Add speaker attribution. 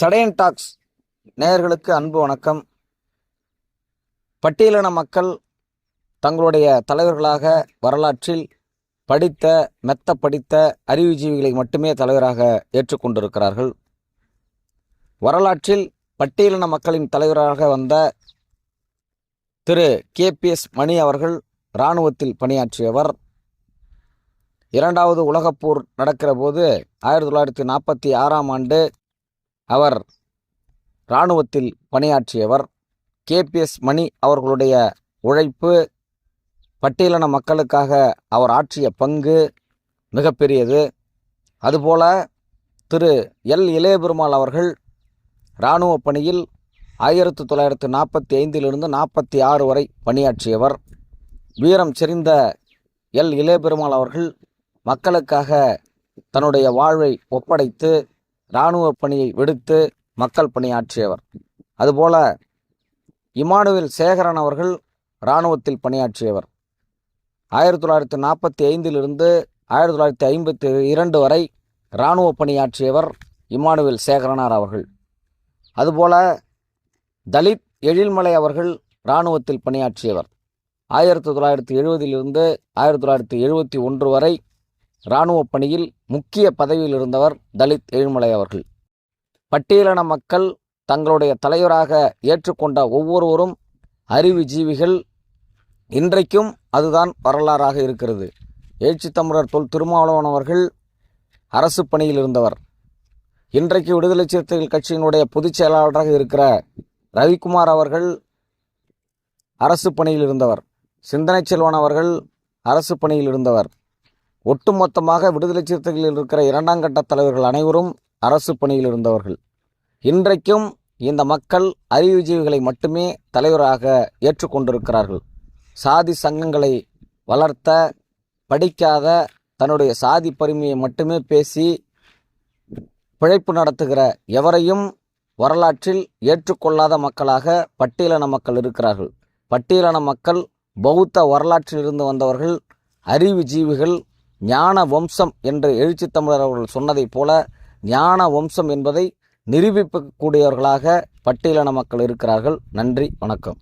Speaker 1: சடையன் tax நேயர்களுக்கு அன்பு வணக்கம். பட்டியலின மக்கள் தங்களுடைய தலைவர்களாக வரலாற்றில் படித்த மெத்த படித்த அறிவுஜீவிகளை மட்டுமே தலைவராக ஏற்றுக்கொண்டிருக்கிறார்கள். வரலாற்றில் பட்டியலின மக்களின் தலைவராக வந்த திரு. கேபிஎஸ் மணி அவர்கள் இராணுவத்தில் பணியாற்றியவர். இரண்டாவது உலகப்போர் நடக்கிற போது ஆயிரத்தி தொள்ளாயிரத்தி நாற்பத்தி ஆறாம் ஆண்டு அவர் இராணுவத்தில் பணியாற்றியவர். கேபிஎஸ் மணி அவர்களுடைய உழைப்பு பட்டியலின மக்களுக்காக அவர் ஆற்றிய பங்கு மிகப்பெரியது. அதுபோல திரு. எல். இளையபெருமாள் அவர்கள் இராணுவ பணியில் ஆயிரத்தி தொள்ளாயிரத்து நாற்பத்தி ஐந்திலிருந்து நாற்பத்தி ஆறு வரை பணியாற்றியவர். வீரம் செறிந்த எல். இளையபெருமாள் அவர்கள் மக்களுக்காக தன்னுடைய வாழ்வை ஒப்படைத்து இராணுவ பணியை விடுத்து மக்கள் பணியாற்றியவர். அதுபோல இமானுவேல் சேகரன் அவர்கள் இராணுவத்தில் பணியாற்றியவர். ஆயிரத்தி தொள்ளாயிரத்தி நாற்பத்தி ஐந்திலிருந்து ஆயிரத்தி தொள்ளாயிரத்தி ஐம்பத்தி இரண்டு வரை இராணுவ பணியாற்றியவர் இமானுவேல் சேகரனார் அவர்கள். அதுபோல தலித் எழில்மலை அவர்கள் இராணுவத்தில் பணியாற்றியவர். ஆயிரத்தி தொள்ளாயிரத்தி எழுபதிலிருந்து ஆயிரத்தி தொள்ளாயிரத்தி எழுபத்தி ஒன்று வரை இராணுவ பணியில் முக்கிய பதவியில் இருந்தவர் தலித் ஏழுமலை அவர்கள். பட்டியலின மக்கள் தங்களுடைய தலைவராக ஏற்றுக்கொண்ட ஒவ்வொருவரும் அறிவுஜீவிகள் இன்றைக்கும் அதுதான் வரலாறாக இருக்கிறது. எழுச்சி தமிழர் தொல் திருமாவளவன் அவர்கள் அரசு பணியில் இருந்தவர். இன்றைக்கு விடுதலை சிறுத்தைகள் கட்சியினுடைய பொதுச் செயலாளராக இருக்கிற ரவிக்குமார் அவர்கள் அரசு பணியில் இருந்தவர். சிந்தனை செல்வன் அவர்கள் அரசு பணியில் இருந்தவர். ஒட்டுமொத்தமாக விடுதலை சிறுத்தைகளில் இருக்கிற இரண்டாம் கட்ட தலைவர்கள் அனைவரும் அரசு பணியில் இருந்தவர்கள். இன்றைக்கும் இந்த மக்கள் அறிவுஜீவிகளை மட்டுமே தலைவராக ஏற்றுக்கொண்டிருக்கிறார்கள் சாதி சங்கங்களை வளர்த்த படிக்காத தன்னுடைய சாதி பெருமையை மட்டுமே பேசி பிழைப்பு நடத்துகிற எவரையும் வரலாற்றில் ஏற்றுக்கொள்ளாத மக்களாக பட்டியலின மக்கள் இருக்கிறார்கள். பட்டியலின மக்கள் பௌத்த வரலாற்றில் இருந்து வந்தவர்கள் அறிவுஜீவிகள் ஞான வம்சம் என்று எழுச்சி தமிழர் அவர்கள் சொன்னதைப் போல ஞான வம்சம் என்பதை நிரூபிக்கக்கூடியவர்களாக பட்டியலின மக்கள் இருக்கிறார்கள். நன்றி வணக்கம்.